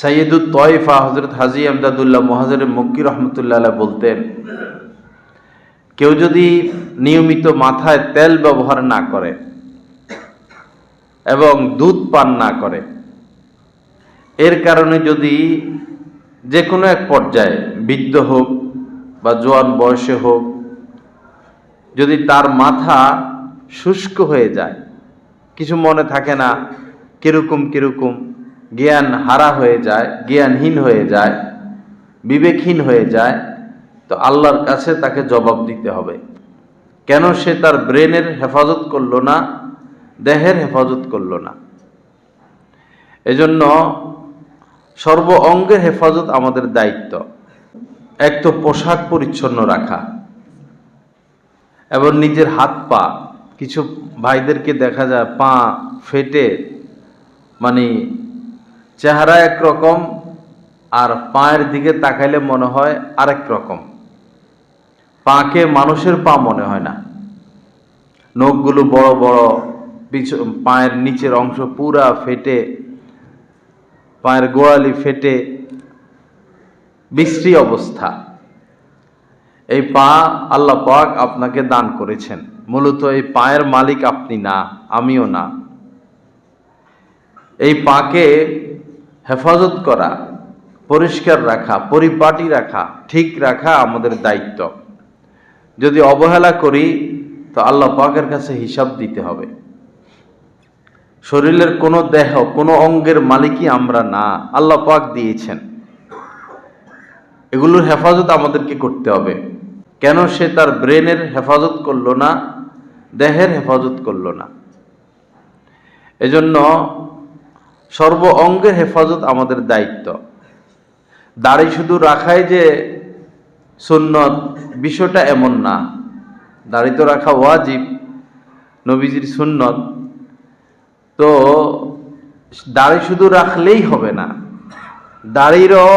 সৈয়দুল তয়ফা হজরত হাজি আমদাদুল্লাহ মহাজর মক্কি রহমতুল্লাহ বলতেন, কেউ যদি নিয়মিত মাথায় তেল ব্যবহার না করে এবং দুধ পান না করে, এর কারণে যদি যে কোনো এক পর্যায়ে বৃদ্ধ হোক বা জোয়ান বয়সে হোক, যদি তার মাথা শুষ্ক হয়ে যায়, কিছু মনে থাকে না, কীরকম কীরকম জ্ঞান হারা হয়ে যায়, জ্ঞানহীন হয়ে যায়, বিবেকহীন হয়ে যায়, তো আল্লাহর কাছে তাকে জবাব দিতে হবে। কেন সে তার ব্রেনের হেফাজত করল না, দেহের হেফাজত করল না? এজন্য সর্ব অঙ্গের হেফাজত আমাদের দায়িত্ব। এক তো পোশাক পরিচ্ছন্ন রাখা এবং নিজের হাত পা। কিছু ভাইদেরকে দেখা যায়, পা ফেটে মানে চেহারা একরকম আর পায়ের দিকে তাকাইলে মনে হয় আরেক রকম। পাকে মানুষের পা মনে হয় না। নখগুলো বড় বড় পায়ের নিচের অংশ পুরা ফেটে, পায়ের গোড়ালি ফেটে, বিশ্রী অবস্থা। এই পা আল্লাহ পাক আপনাকে দান করেছেন। মূলত এই পায়ের মালিক আপনি না, আমিও না। এই পাকে হেফাজত করা, পরিষ্কার রাখা, পরিপাটি রাখা, ঠিক রাখা আমাদের দায়িত্ব। যদি অবহেলা করি, তো আল্লাহ পাকের কাছে হিসাব দিতে হবে। শরীরের কোনো দেহ, কোনো অঙ্গের মালিকই আমরা না, আল্লাহ পাক দিয়েছেন। এগুলোর হেফাজত আমাদেরকে করতে হবে। কেন সে তার ব্রেনের হেফাজত করল না, দেহের হেফাজত করল না? এজন্য সর্ব অঙ্গের হেফাজত আমাদের দায়িত্ব। দাড়ি শুধু রাখাই যে সুন্নত, বিষয়টা এমন না। দাড়ি তো রাখা ওয়াজিব, নবীজির সুন্নত। তো দাড়ি শুধু রাখলেই হবে না। দাড়িরও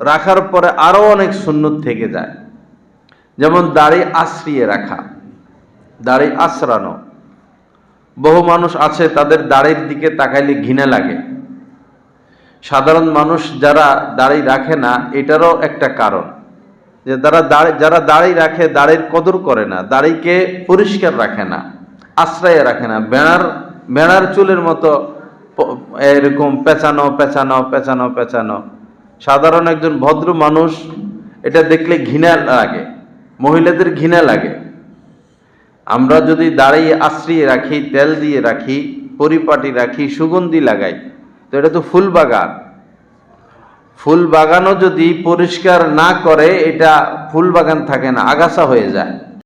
রাখার পরে আরও অনেক সুন্নত থেকে যায়। যেমন দাড়ি আশ্রিয়ে রাখা, দাড়ি আশ্রানো। বহু মানুষ আছে, তাদের দাড়ির দিকে তাকাইলে ঘৃণা লাগে। সাধারণ মানুষ যারা দাড়ি রাখে না, এটারও একটা কারণ। যে তারা দাড়ি, যারা দাড়ি রাখে, দাড়ির কদর করে না, দাড়িকে পরিষ্কার রাখে না, আশ্রয়ে রাখে না। বেড়ার বেড়ার চুলের মতো এরকম পেঁচানো পেঁচানো পেঁচানো পেঁচানো। সাধারণ একজন ভদ্র মানুষ এটা দেখলে ঘৃণা লাগে, মহিলাদের ঘৃণা লাগে। আমরা যদি দাঁড়িয়ে আশ্রিয়ে রাখি, তেল দিয়ে রাখি, পরিপাটি রাখি, সুগন্ধি লাগাই, তো এটা তো ফুল বাগান। ফুল বাগানও যদি পরিষ্কার না করে, এটা ফুল বাগান থাকে না, আগাছা হয়ে যায়।